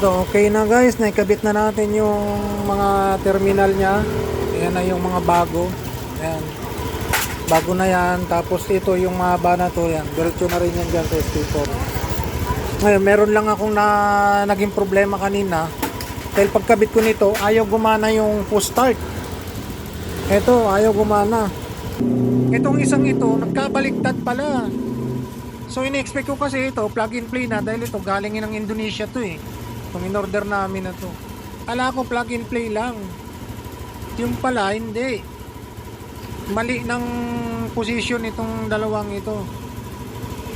Ito, okay na guys, naikabit na natin yung mga terminal niya. Ayan na yung mga bago. Ayan. Bago na yan. Tapos ito yung mahaba na to. Yan. Diretso na rin yan dyan sa sticker. Ngayon, meron lang akong na, naging problema kanina. Dahil pagkabit ko nito, ayaw gumana yung push start. Ito, ayaw gumana. Itong isang ito, nagkabaliktad pala. So in-expect ko kasi ito, plug and play na dahil ito galing ng Indonesia to eh. Itong in-order namin na to. Ala ko plug and play lang. Yung pala, hindi. Mali ng position itong dalawang ito.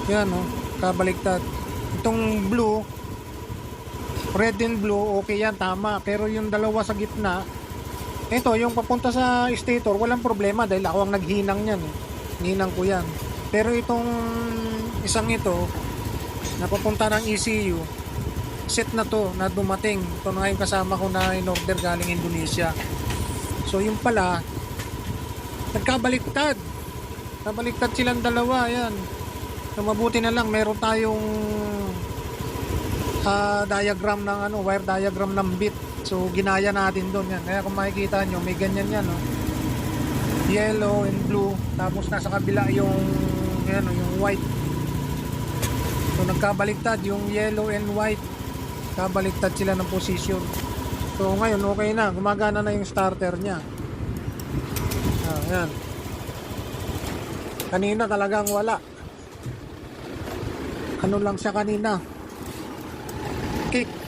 Yan oh, kabaliktad. Itong blue, red and blue, okay yan, tama. Pero yung dalawa sa gitna, ito, yung papunta sa stator, walang problema dahil ako ang naghinang yan. Eh. Ko yan. Pero itong isang ito, na papunta ng ECU, set na to na dumating. Ito na yung kasama ko na in-order galing Indonesia. So yung pala, nagkabaliktad. Nabaliktad silang dalawa, yan. So mabuti na lang, meron tayong ah, diagram ng ano, wire diagram ng bit. So ginaya natin doon yan. Kaya kung makikita nyo, may ganyan yan, no? Yellow and blue. Tapos nasa kabila yung yan, yung white. So nagkabaliktad yung yellow and white kabaliktad sila ng position so ngayon okay na. Gumagana na yung starter niya. Ah, yan kanina talagang wala. Ano lang siya kanina? Kick.